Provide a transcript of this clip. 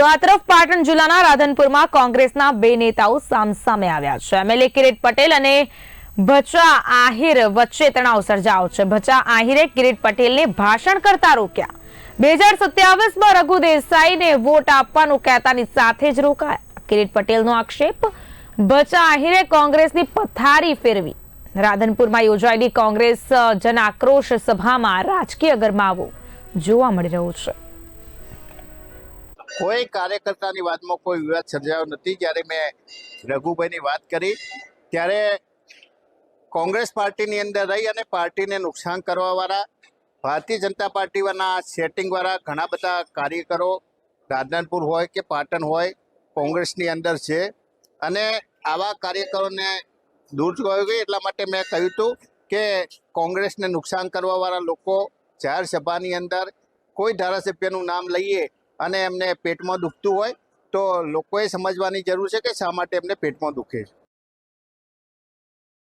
તો આ તરફ પાટણ જિલ્લાના રાધનપુરમાં કોંગ્રેસના બે નેતાઓ સામસામે આવ્યા છે. એમએલએ કિરીટ પટેલ અને ભચા આહિર વચ્ચે તણાવ સર્જાયો છે. ભચા આહિરે કિરીટ પટેલને ભાષણ કરતા રોક્યા. બે હજાર સત્યાવીસમાં રઘુ દેસાઈને વોટ આપવાનું કહેતાની સાથે જ રોકાયા. કિરીટ પટેલનો આક્ષેપ, ભચા આહિરે કોંગ્રેસની પથારી ફેરવી. રાધનપુરમાં યોજાયેલી કોંગ્રેસ જન આક્રોશ સભામાં રાજકીય ગરમાવો જોવા મળી રહ્યો છે. કોઈ કાર્યકર્તાની વાતમાં કોઈ વિવાદ સર્જાયો નથી. જ્યારે મેં રઘુભાઈની વાત કરી, ત્યારે કોંગ્રેસ પાર્ટીની અંદર રહી અને પાર્ટીને નુકસાન કરવાવાળા, ભારતીય જનતા પાર્ટીના સેટિંગવાળા ઘણા બધા કાર્યકરો રાધનપુર હોય કે પાટણ હોય, કોંગ્રેસની અંદર છે. અને આવા કાર્યકરોને દૂર ગઈ એટલા માટે મેં કહ્યું હતું કે કોંગ્રેસને નુકસાન કરવાવાળા લોકો જાહેર સભાની અંદર કોઈ ધારાસભ્યનું નામ લઈએ અને એમને પેટમાં દુખતું હોય તો લોકોએ સમજવાની જરૂર છે કે શા માટે એમને પેટમાં દુખે છે.